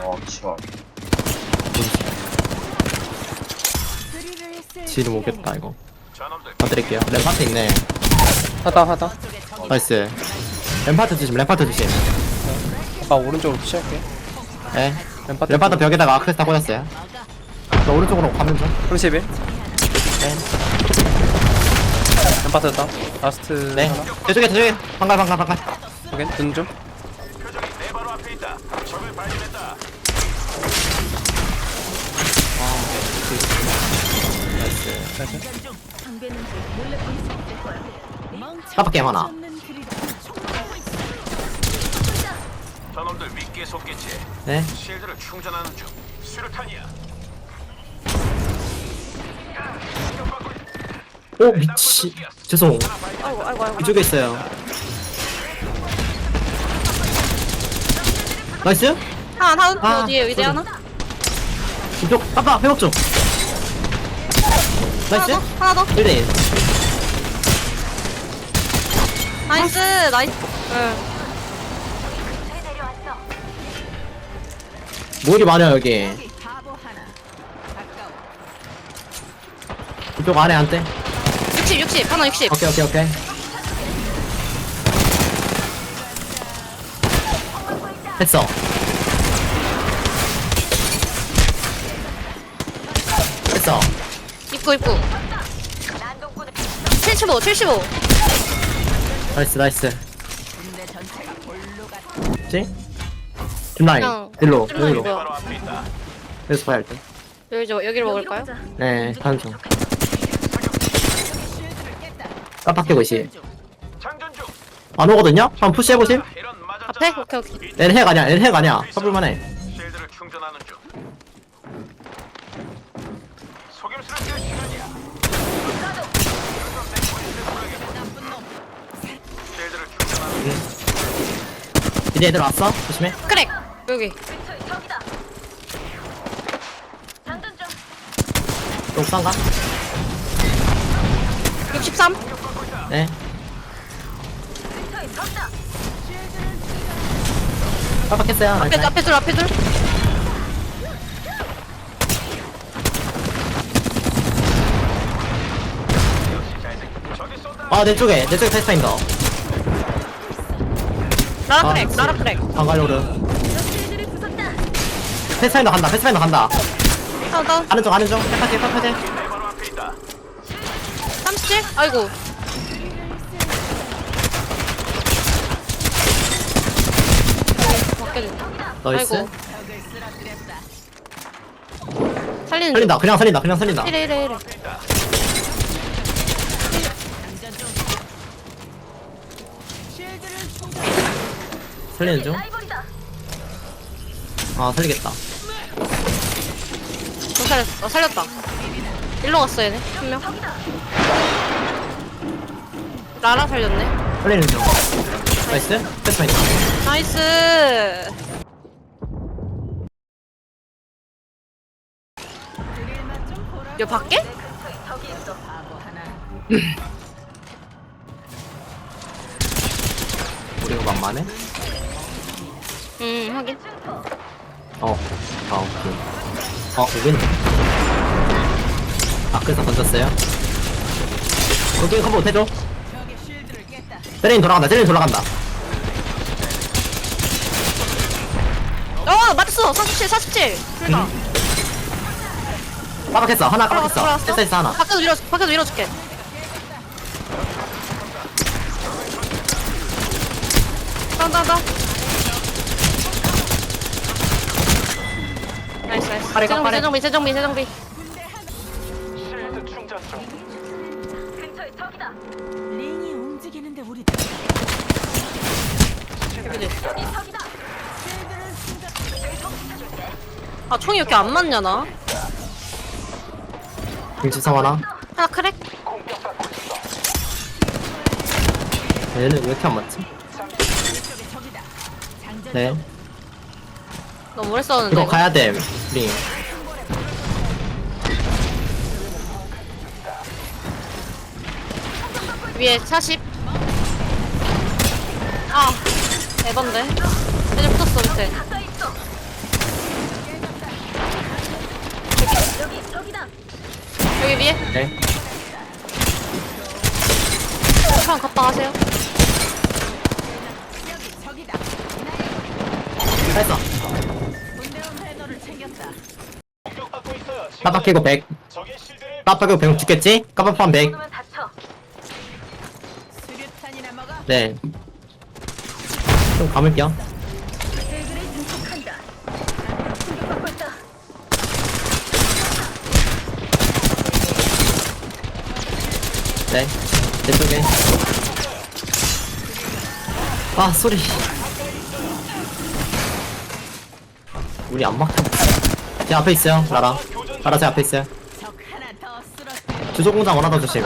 어, 치워. 지금 오겠다 이거. 저놈들 봐드릴게요. 램파트 있네. 하다 하다. 나이스. 램파트 조심 램파트 조심. 아 오른쪽으로 푸시할게. 예 램파트 램파트 벽에다가 아크스타 꽂았어요. 저 오른쪽으로 가면 좀. 프로시빌 네. 램파트 다. 라스트 네. 하나. 저쪽에 저쪽에. 방갈 방갈 방갈. 확인 눈좀 표적이 내 바로 앞에 있다. 적을 발견했다. 깜빡 게임 하나 저놈들 미끼에 속겠지. 네 실드를 충전하는 중. 수류탄이야. 오 미치 죄송 아이고 아이고 아이고 이쪽에 있어요 나이스 하나 다운 아, 어디에 의대. 하나? 이쪽 깜빡 회복 좀 나이스. 하나 더. 하나 더 1대1 나이스 나이스. 응. 뭐 이리 많아요 여기. 이쪽 안에 안돼? 60 60 하나 60 오케이 오케이 오케이. 했어. 했어 입구 입구 75 75 나이스 나이스 지? 뒷라인 그냥 일로 앞에 있다. 여기서 봐야 할때 여기 저 여기를 먹을까요? 네 가는 중 깜빡 깨고 있이 장전 중. 안 오거든요? 한번 푸시해보심 이런 앞에? 맞았잖아. 오케이 오케이 얘는 핵 아니야 얘는 핵 아니야 써볼만해 실드를 충전하는 중. 속임수를 쓸 시간이야. 실드를 충전하는 중. 이제 애들 왔어? 조심해 크랙 여기 또 옥상가? 63 네 깜빡했어요 앞에 나이스. 앞에 둘 앞에 둘. 아, 내 쪽에, 내 쪽에 패스파인더. 아, 크랙 라라 크랙 방갈로르. 패스파인더 간다, 패스파인더 간다. 다운 가는 중, 가는 중. 앞에 있다. 37 아이고 나이스. 아이고 살리는 중 살린다, 그냥 살린다, 그냥 살린다. 이래 이래 이래 살리는 중. 아, 살리겠다. 어, 살렸, 어, 살렸다. 일로 갔어, 얘네. 한 명. 라라 살렸네. 살리는 중. 나이스. 패스파인더. 나이스. 여 밖에? 우리가 만만해? 음, 확인. 어. 아, 오케이. 어. 아, 그래서 던졌어요. 여기 컴보 못해줘. 세레인 돌아간다, 세레인 돌아간다. 어, 맞았어. 47, 47. 그러다. 깜빡했어. 하나 돌아갔어, 깜빡했어. 돌아갔어. 패스했어, 하나. 밖에서 밀어, 밖에서 밀어줄게. 다운, 다운, 다운. 나이스. 실드 충전 중. 링이 움직이는데 우리 아, 총이 왜 이렇게 안 맞냐, 나? 김치삼 하나. 하나 크랙? 얘는 왜 이렇게 안 맞지? 네. 너무 오래 싸우는데. 이거 이거? 가야 돼, 링. 위에 40. 아, 에반데. 애들 붙었어, 밑에. 여기 위에 오케이. 형 갔다 가세요 했어. 공격받고 있어요. 까박 끼고 100. 적의 실드를 까박 끼고 100 죽겠지? 포함 100. 네. 좀 감을게요. 네. 내 쪽에. 아, 소리. 우리 안 막혀. 제 앞에 있어요, 라라. 라라 제 앞에 있어요. 주조공장 원하다 조심.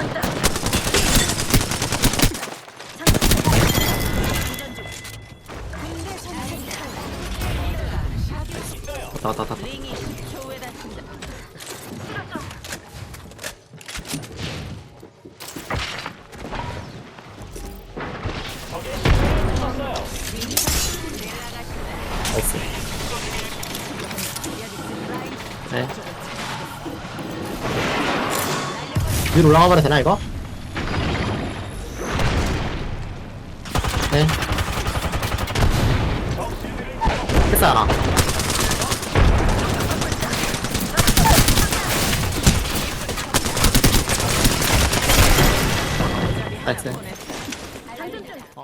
왔다 왔다 왔다. 네. 위로 올라가 버려 되나 이거? 네.